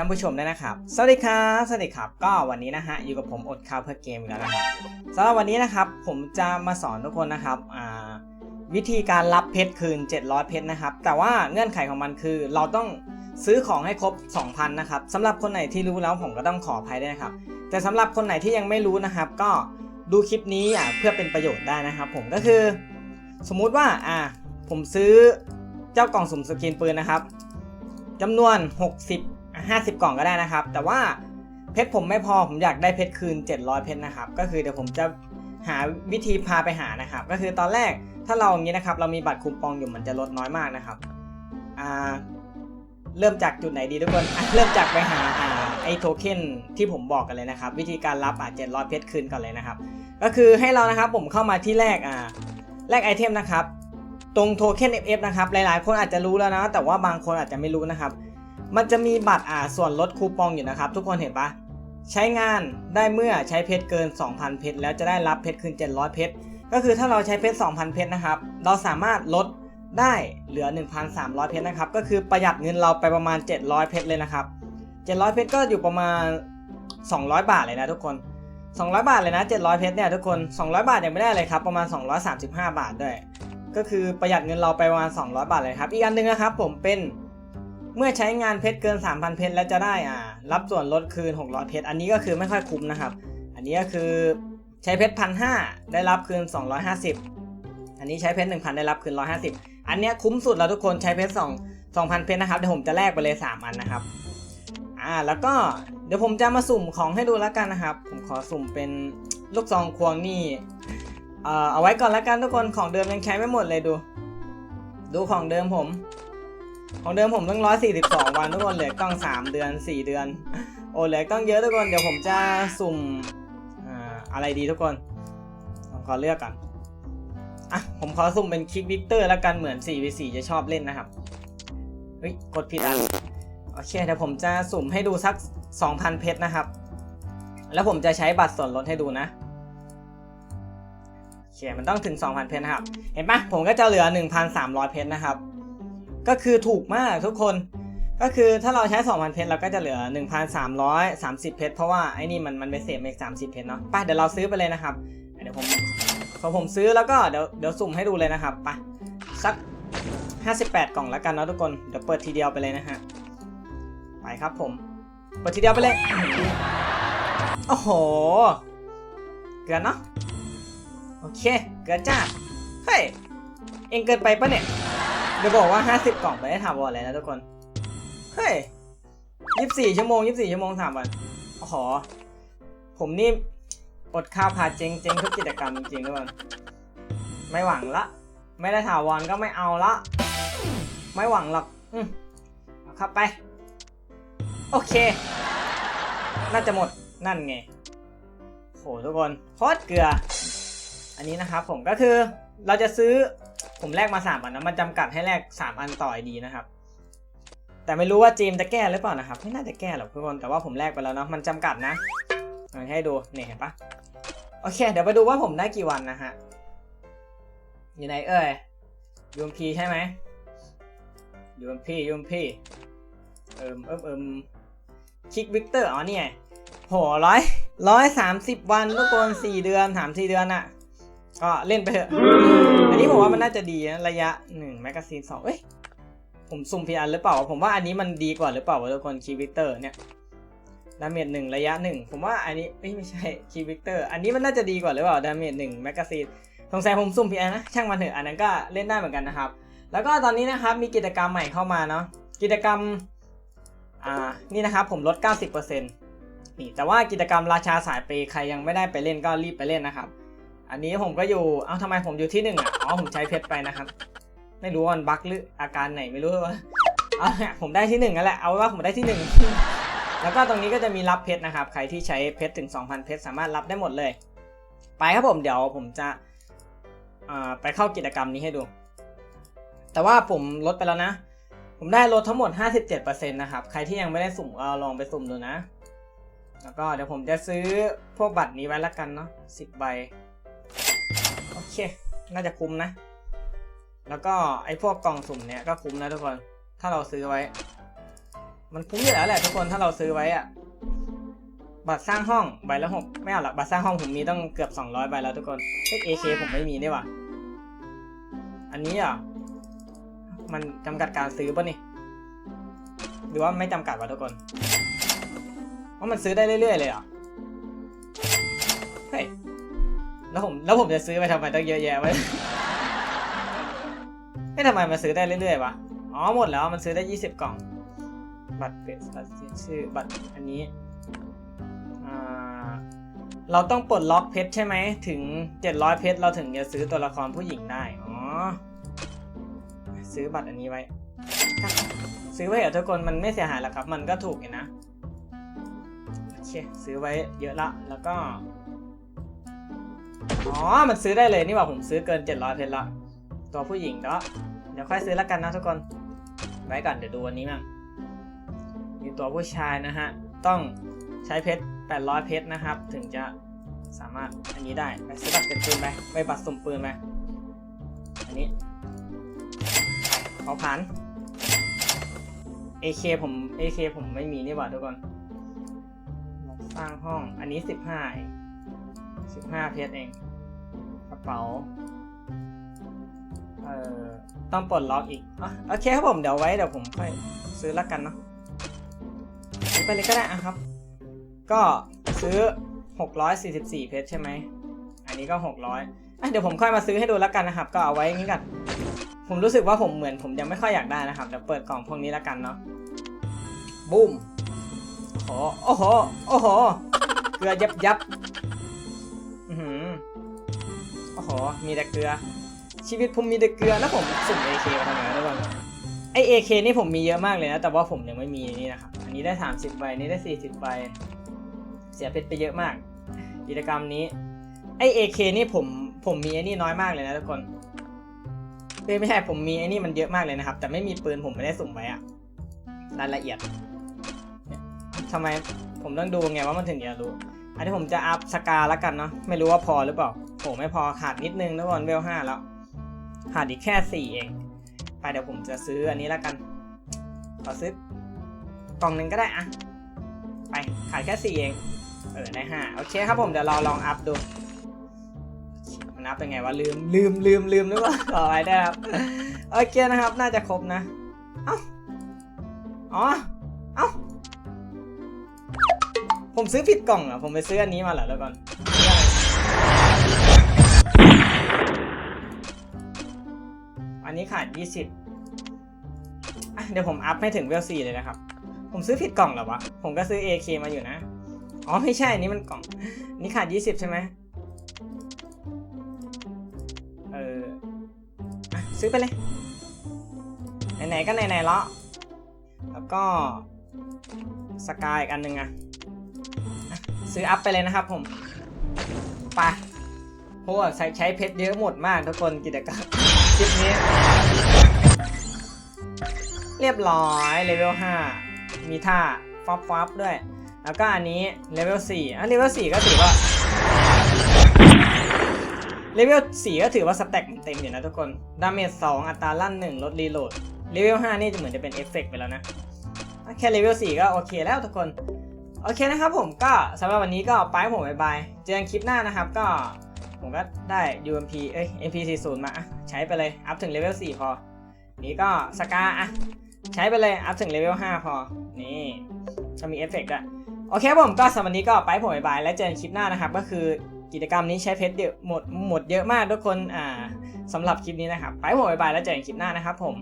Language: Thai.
ท่านผู้ชมด้วยนะครับ สวัสดีครับ สวัสดีครับ ก็วันนี้นะฮะอยู่กับผมอดข้าวเพื่อเกมอีกแล้วนะครับสำหรับวันนี้นะครับผมจะมาสอนทุกคนนะครับวิธีการรับเพชรคืน 700 เพชรนะครับ แต่ว่าเงื่อนไขของมันคือ เราต้องซื้อของให้ครบ 2,000 นะครับสำหรับคนไหนที่รู้แล้วผมก็ต้องขออภัยด้วยนะครับ แต่สำหรับคนไหนที่ยังไม่รู้นะครับ ก็ดูคลิปนี้อะเพื่อเป็นประโยชน์ได้นะครับผมก็คือ สมมุติว่าอ่าผมซื้อเจ้ากล่องสุ่มสกินปืนนะครับจำนวน 60 50 กล่องก็ได้นะครับ แต่ว่าเพชรผมไม่พอผมอยากได้เพชรคืน 700 เพชรนะครับ ก็คือเดี๋ยวผมจะหาวิธีพาไปหานะครับ ก็คือตอนแรกถ้าเราอย่างนี้นะครับ เรามีบัตรคูปองอยู่มันจะลดน้อยมากนะครับอ่าเริ่มจากจุดไหนดีทุกคนเริ่มจากไปหาอ่าไอโทเค็นที่ผมบอกกันเลยนะครับ วิธีการรับอะ700 เพชรคืนก่อนเลยนะครับ ก็คือให้เรานะครับผมเข้ามาที่แรกอ่าแลกไอเทมนะครับ ตรงโทเค็น FF นะครับหลายๆ คนอาจจะรู้แล้วนะ แต่ว่าบางคนอาจจะไม่รู้นะครับ มันจะมีบัตรอ่าส่วนลดคูปองอยู่นะครับ ทุกคนเห็นปะใช้งานได้เมื่อใช้เพชรเกิน 2,000 เพชรแล้วจะได้รับเพชรคืน 700 เพชรก็คือถ้าเราใช้เพชร 2,000 เพชรนะครับ เราสามารถลดได้เหลือ 1,300 เพชรนะครับ ก็คือประหยัดเงินเราไปประมาณ 700 เพชรเลยนะครับ 700 เพชรก็อยู่ประมาณ 200 บาทเลยนะทุกคน 200 บาทเลยนะ 700 เพชรเนี่ยทุกคน 200 บาทยังไม่ได้เลยครับ ประมาณ 235 บาทด้วย ก็คือประหยัดเงินเราไปประมาณ 200 บาทเลยครับ อีกอันหนึงนะครับผมเป็น เมื่อใช้งานเพชรเกิน 3,000 เพชรแล้วจะได้อ่ารับส่วนลดคืน 600 เพชรอันนี้ก็คือไม่ค่อยคุ้มนะครับ อันนี้ก็คือใช้เพชรพันห้าได้รับคืน 250 อันนี้ใช้เพชร1,000 ได้รับคืน 150 อันเนี้ยคุ้มสุดแล้วทุกคนใช้เพชร2 2,000 เพชรนะครับเดี๋ยวผมจะแลกไปเลย 3 อันนะครับอ่าแล้วก็เดี๋ยวผมจะมาสุ่มของให้ดูแล้วกันนะครับ ผมขอสุ่มเป็นลูกซองควงนี่เอ่อเอาไว้ก่อนแล้วกันทุกคนของเดิมยังใช้ไม่หมดเลยดู ดูของเดิมผม ของเดิมผมต้องร้อยสี่สิบสองวันทุกคนเหลือต้องสามเดือนสี่เดือน โอ้เหลือต้องเยอะทุกคนเดี๋ยวผมจะสุ่มอ่าอะไรดีทุกคนผมขอเลือกก่อนอะผมขอสุ่มเป็นคิกวิกเตอร์แล้วกันเหมือน 4v4 จะชอบเล่นนะครับเฮ้ยกดผิดอันโอเคเดี๋ยวผมจะสุ่มให้ดูสัก 2,000 เพชรนะครับ แล้วผมจะใช้บัตรส่วนลดให้ดูนะโอเคมันต้องถึง 2,000 เพชรนะครับ เห็นปะผมก็จะเหลือ 1,300 เพชรนะครับ ก็คือถูกมากทุกคน ก็คือถ้าเราใช้ 2,000 เพชรเราก็จะเหลือ 1,330 เพชรเพราะว่าไอ้นี่มันมันไปเศษมาอีก30 เพชรเนาะไปเดี๋ยวเราซื้อไปเลยนะครับ เดี๋ยวผมพอผมซื้อแล้วก็เดี๋ยวเดี๋ยวสุ่มให้ดูเลยนะครับไปสัก 58 กล่องแล้วกันเนาะทุกคน เดี๋ยวเปิดทีเดียวไปเลยนะฮะ ไปครับผม เปิดทีเดียวไปเลย โอ้โห เกินเนาะ โอเค เกินจ้า เฮ้ย เองเกินไปปะเนี่ย เดี๋ยวบอกว่า 50 กล่องไปได้ถามวอลเลยนะทุกคน เฮ้ย24ชั่วโมง24ชั่วโมงสามวันโอ้โหผมนี่อดข้าวพาเจงเจงทุกกิจกรรมจริงๆทุกคนไม่หวังละ ไม่ได้ถาวรก็ไม่เอาละ ไม่หวังหรอกอืมครับไป โอเค น่าจะหมดนั่นไงโหทุกคนโคตรเกลือ อันนี้นะครับผมก็คือเราจะซื้อ ผมแลกมา3อันนะมันจำกัดให้แลก3อันต่อไอดีนะครับ แต่ไม่รู้ว่าจีมจะแก้หรือเปล่านะครับ ไม่น่าจะแก้หรอกทุกคน แต่ว่าผมแลกไปแล้วเนาะ มันจำกัดนะเอาให้ดูนี่เห็นปะโอเค เดี๋ยวไปดูว่าผมได้กี่วันนะฮะ อยู่ไหนเอ่ยยูมพีใช่ไหมยูมพียูมพีเอิมเอิมเอิมคิกวิกเตอร์ อ๋อนี่ไงโหร้อยร้อยสามสิบวันทุกคนสี่เดือนสามสี่เดือนอะ ก็เล่นไปเถอะ อันนี้ผมว่ามันน่าจะดีนะระยะหนึ่งแมกกาซีนสองเอ้ย ผมสุ่มพีอันหรือเปล่า ผมว่าอันนี้มันดีกว่าหรือเปล่าวะทุกคนคิกวิกเตอร์เนี่ยดาเมจหนึ่งระยะหนึ่งผมว่าอันนี้เอ้ยไม่ใช่คิกวิกเตอร์ อันนี้มันน่าจะดีกว่าหรือเปล่าดาเมจหนึ่งแมกกาซีนสงสัยผมสุ่มพีอันนะช่างมันเถอะอันนั้นก็เล่นได้เหมือนกันนะครับ แล้วก็ตอนนี้นะครับมีกิจกรรมใหม่เข้ามาเนาะกิจกรรมอ่านี่นะครับผมลด 90%นี่แต่ว่ากิจกรรมราชาสายเปย์ใครยังไม่ได้ไปเล่นก็รีบไปเล่นนะครับ อันนี้ผมก็อยู่ เอ้าทำไมผมอยู่ที่หนึ่งอะ อ๋อ ผมใช้เพชรไปนะครับ ไม่รู้วันบั๊กหรืออาการไหนไม่รู้ว่าเอาผมได้ที่หนึ่งนั่นแหละ เอาว่าผมได้ที่หนึ่งแล้วก็ตรงนี้ก็จะมีรับเพชรนะครับ ใครที่ใช้เพชรถึง 2,000 เพชรสามารถรับได้หมดเลย ไปครับผม เดี๋ยวผมจะอ่าไปเข้ากิจกรรมนี้ให้ดู แต่ว่าผมลดไปแล้วนะ ผมได้ลดทั้งหมด 57%นะครับ ใครที่ยังไม่ได้สุ่มเอาลองไปสุ่มดูนะ แล้วก็เดี๋ยวผมจะซื้อพวกบัตรนี้ไว้ละกันเนาะ10 ใบ เคน่าจะคุ้มนะ แล้วก็ไอ้พวกกล่องสุ่มเนี้ยก็คุ้มนะทุกคน ถ้าเราซื้อไว้ มันคุ้มอยู่แล้วแหละทุกคนถ้าเราซื้อไว้อะบัตรสร้างห้องใบละหกไม่เอาหรอกบัตรสร้างห้องผมมีต้องเกือบสองร้อยใบแล้วทุกคนเอ้เอเคผมไม่มีนี่ว่ะอันนี้อะมันจำกัดการซื้อป่ะนี่หรือว่าไม่จำกัดวะทุกคนว่ามันซื้อได้เรื่อยๆเลยอะ แล้วผมแล้วผมจะซื้อไปทำไมต้องเยอะแยะไว้ไม่ทำไมมันซื้อได้เรื่อยๆวะ อ๋อหมดแล้วมันซื้อได้ 20 กล่อง บัตรเปลี่ยนบัตรเปลี่ยนชื่อบัตรอันนี้ เราต้องปลดล็อกเพชรใช่ไหมถึง 700 เพชรเราถึงจะซื้อตัวละครผู้หญิงได้ อ๋อ ซื้อบัตรอันนี้ไว้ ซื้อไว้เหรอทุกคนมันไม่เสียหายหรอกครับ มันก็ถูกอยู่นะ โอเค ซื้อไว้เยอะละ แล้วก็ อ๋อ มันซื้อได้เลยนี่ว่าผมซื้อเกิน 700 เพชรละ ตัวผู้หญิงเนาะเดี๋ยวค่อยซื้อแล้วกันนะทุกคน ไว้ก่อนเดี๋ยวดูวันนี้มั่งมีตัวผู้ชายนะฮะ ต้องใช้เพชร 800 เพชรนะครับ ถึงจะสามารถอันนี้ได้ไปซื้อบัตรเป็นปืนไปไปบัตรสุ่มปืนไปอันนี้ขอผ่าน AK ผม AK ผมไม่มีนี่หว่าทุกคน สร้างห้อง อันนี้ 15เอง 15 เพชรเอง กระเป๋า เอ่อ ต้องปลดล็อกอีกอะโอเคครับผม เดี๋ยวไว้เดี๋ยวผมค่อยซื้อละกันเนาะไปเลยก็ได้อะครับ ก็ซื้อ 644 เพชรใช่ไหม อันนี้ก็ 600อะเดี๋ยวผมค่อยมาซื้อให้ดูแล้วกันนะครับ ก็เอาไว้งี้กันผมรู้สึกว่าผมเหมือนผมยังไม่ค่อยอยากได้นะครับ เดี๋ยวเปิดกล่องพวกนี้แล้วกันเนาะบูมโอ้โห โอ้โห โอ้โห เกลือยับยับ โอ้โหมีแต่เกลือ ชีวิตผมมีแต่เกลือแล้วผมสุ่ม AK มาทำไมทุกคนไอ AK นี่ผมมีเยอะมากเลยนะ แต่ว่าผมยังไม่มีนี่นะครับ อันนี้ได้ 30ใบนี้ได้ 40ใบเสียเพชรไปเยอะมาก กิจกรรมนี้ไอ AK นี่ผมผมมีไอ้นี่น้อยมากเลยนะทุกคนเอ้ไม่ใช่ผมมีไอ้นี่มันเยอะมากเลยนะครับ แต่ไม่มีปืนผมไม่ได้สุ่มไว้อะรายละเอียดทำไมผมต้องดูไงว่ามันถึงจะรู้ อันนี้ผมจะอัพสกาแล้วกันเนาะไม่รู้ว่าพอหรือเปล่าโหไม่พอขาดนิดนึงทุกคนเวลห้าแล้วขาดอีกแค่สี่เองไปเดี๋ยวผมจะซื้ออันนี้แล้วกันขอซื้อกล่องหนึ่งก็ได้อะไปขาดแค่สี่เองเออได้ห้าโอเคครับผมเดี๋ยวเราลองอัพดูมันอัพเป็นไงวะลืมลืมลืมลืมหรือเปล่าต่อไปได้ครับโอเคนะครับ น่าจะครบนะเอ้าอ๋อ ผมซื้อผิดกล่องอะ ผมไปซื้ออันนี้มาเหรอแล้วก่อน อันนี้ขาด20อะเดี๋ยวผมอัพให้ถึงเวล4เลยนะครับ ผมซื้อผิดกล่องเหรอวะ ผมก็ซื้อ AK มาอยู่นะ อ๋อไม่ใช่ อันนี้มันกล่อง นี่ขาด20ใช่ไหมเออซื้อไปเลย ไหนๆก็ไหนๆแล้ว แล้วก็สกายอีกอันหนึ่งอะอะ ซื้ออัพไปเลยนะครับผมไปเพราะว่าใช้ใช้เพชรเยอะหมดมากทุกคนกิจกรรมคลิปนี้ เรียบร้อยเลเวล5มีท่าฟอปฟอปด้วย แล้วก็อันนี้เลเวล4อะเลเวล4ก็ถือว่าเลเวล4ก็ถือว่าสแต็กมันเต็มอยู่นะทุกคน ดาเมจ2อัตราลั่น 1 ลดรีโหลด เลเวล5นี่จะเหมือนจะเป็นเอฟเฟกต์ไปแล้วนะ แค่เลเวล4ก็โอเคแล้วทุกคน โอเคนะครับผมก็สำหรับวันนี้ก็ไปผมบายบาย เจอกันคลิปหน้านะครับก็ผมก็ได้ UMP เอ้ย MP40 มาอะใช้ไปเลย อัพถึงเลเวล4พอ นี่ก็สกาอะใช้ไปเลย อัพถึงเลเวล5พอ นี่จะมีเอฟเฟกต์ด้วยโอเคผมก็สำหรับวันนี้ก็ไปผมบายบาย แล้วเจอกันคลิปหน้านะครับ ก็คือกิจกรรมนี้ใช้เพชรเยอะหมดหมดเยอะมากทุกคนอ่าสำหรับคลิปนี้นะครับ ไปผมบายบาย แล้วเจอกันคลิปหน้านะครับผม